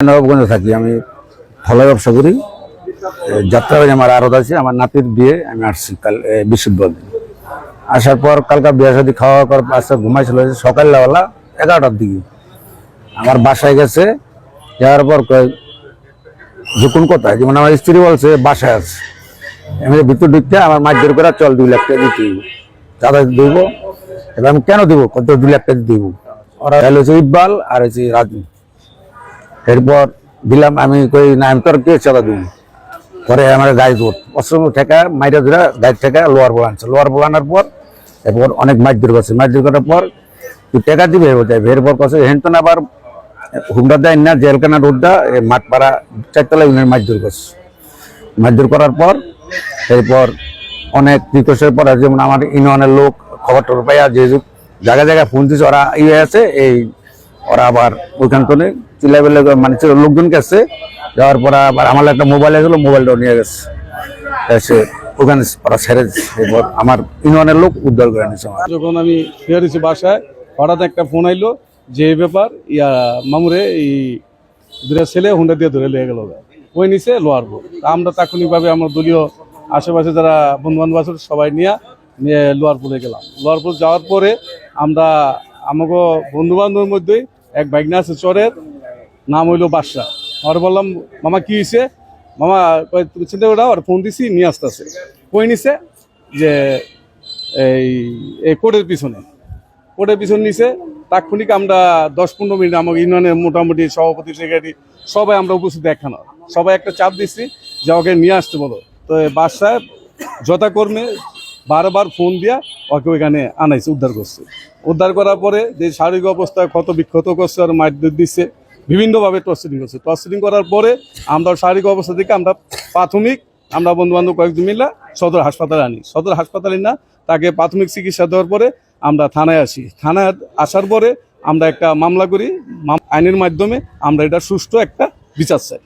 নবাবগঞ্জে থাকি আমি ফলে ব্যবসা করি। এ, যাত্রাবাড়ি আমার আরত আছে আমার নাতির বিয়ে আমি আসছি কাল বৃহস্পতিবার আসার পর কালকা বিয়ে সাথে খাওয়া করার আস্তে ঘুমাইছিল সকালবেলা এগারোটার দিকে। আমার বাসায় গেছে যাওয়ার পর কয় যখন কোথায়? যেমন আমার স্ত্রী বলছে বাসায় আছে আমি ভিতর ঢুকতে আমার মাছ বের করে চল দুই লাখ দিতে হইব। চাঁদা দিব এবার আমি কেন দিব? কত দুই লাখ টাকা দিব? ওরা হচ্ছে ইকবাল আর হচ্ছে রাজু। এরপর দিলাম, আমি কই, না, আমি তোর কে চাঁদা দিব পরে আমার গাড়ি দৌড় অস্ত্র ঠেকা, মাইরা ধরে, গাড়ি ঠেকা লোয়ার বল আনছে লোয়ার বল আনার পর এরপর অনেক মাছ দূর করছে। মাছ দূর করার পর তুই টাকা দিবে? বোঝায় এরপর কছে হেনতন আবার হুন্ডা দেয় না, জেলখানা, রোডটা মাঠপাড়া, চারতলা ইউনিয়ন মাছ দূর করছে। মাছ দূর করার পর এরপর অনেক রিকোয়েস্টের পর, যেমন আমার ইউনিয়নের লোক খবর টবর পাইয়া যে যুগ, জায়গায় জায়গায় ফোন দিচ্ছে ওরা ইয়ে আছে, এই ওরা আবার ওইখান থেকে বেলে মানে লোকজন গেছে, যাওয়ার পর আবার আমার একটা মোবাইল এসেছিল মোবাইলটাও নিয়ে গেছে। এসে ওখানে ওরা এরপর আমার ইউনিয়নের লোক উদ্ধার করে নিয়েছে যখন আমি ফিরে বাসায়, হঠাৎ একটা ফোন আইলো, যে ব্যাপার, ইয়া, মামুরে, এই দুটা ছেলে হুন্ডা দিয়ে ধরে লেগে গেল ওই নিচে লোয়ার বোর্ড। আমরা তাৎক্ষণিকভাবে আমার দলীয় আশেপাশে যারা বন্ধু বান্ধব আছে, সবাই নিয়ে নিয়ে লোয়ারপুরে গেলাম। লোয়ারপুর যাওয়ার পরে আমরা আমাকে বন্ধু বান্ধবের মধ্যেই এক বাইকনা আছে চরের নাম হইল বাদশা আর বললাম, মামা, কি হয়েছে মামা তুমি চিন্তা করে আর ফোন দিছি, নিয়ে আসতেছে। কই নিছে? যে এই কোর্টের পিছনে। কোর্টের পিছনে নিচে তাৎক্ষণিক আমরা দশ পনেরো মিনিট আমার ইউনিয়নের মোটামুটি সভাপতি সেক্রেটারি সবাই আমরা উপস্থিত দেখানো। সবাই একটা চাপ দিচ্ছি যে ওকে নিয়ে আসতে বলো। তো বাসায় যথাকর্মে বারবার ফোন দিয়া ওকে ওইখানে আনাইছে, উদ্ধার করছে। উদ্ধার করার পরে যে শারীরিক অবস্থা, ক্ষত বিক্ষত করছে আর মারধর দিচ্ছে বিভিন্নভাবে টসিডিং করছে। টসিডিং করার পরে আমরা শারীরিক অবস্থা থেকে আমরা প্রাথমিক আমরা বন্ধুবান্ধব কয়েকজন মিলে সদর হাসপাতালে আনি। সদর হাসপাতালে না, তাকে প্রাথমিক চিকিৎসা দেওয়ার পরে আমরা থানায় আসি। থানায় আসার পরে আমরা একটা মামলা করি। আইনের মাধ্যমে আমরা এটা সুষ্ঠু একটা বিচার চাই।